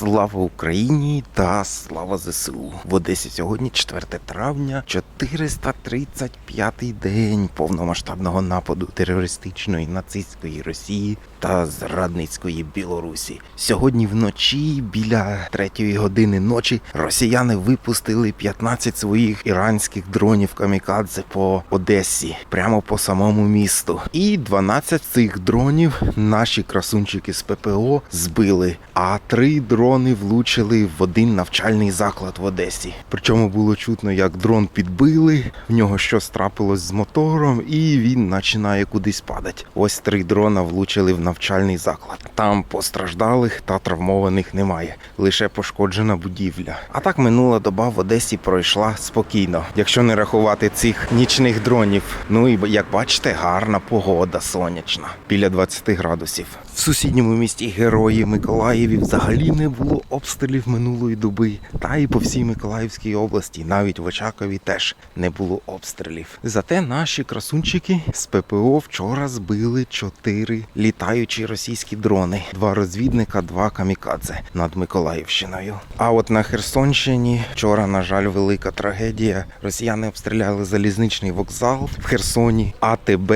Слава Україні та слава ЗСУ. В Одесі сьогодні 4 травня, 435-й день повномасштабного нападу терористичної нацистської Росії та зрадницької Білорусі. Сьогодні вночі, біля 3 години ночі, росіяни випустили 15 своїх іранських дронів камікадзе по Одесі, прямо по самому місту. І 12 цих дронів наші красунчики з ППО збили, а три дрони влучили в один навчальний заклад в Одесі. Причому було чутно, як дрон підбили, в нього щось трапилось з мотором, і він починає кудись падати. Ось три дрона влучили в навчальний заклад. Там постраждалих та травмованих немає, лише пошкоджена будівля. А так минула доба в Одесі пройшла спокійно, якщо не рахувати цих нічних дронів. Ну і як бачите, гарна погода сонячна, біля 20 градусів. В сусідньому місті Герої Миколаєві взагалі не було обстрілів минулої доби. Та і по всій Миколаївській області, навіть в Очакові теж не було обстрілів. Зате наші красунчики з ППО вчора збили чотири літаючі російські дрони: два розвідника, два камікадзе над Миколаївщиною. А от на Херсонщині вчора, на жаль, велика трагедія. Росіяни обстріляли залізничний вокзал в Херсоні, АТБ,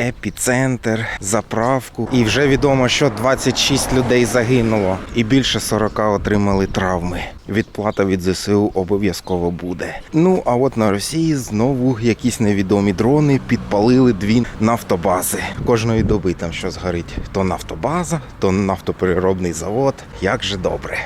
епіцентр, заправку. І вже відомо, що 26 людей загинуло, і більше 40 отримали травми. Відплата від ЗСУ обов'язково буде. Ну а от на Росії знову якісь невідомі дрони підпалили дві нафтобази. Кожної доби там щось горить. То нафтобаза, то нафтопереробний завод. Як же добре.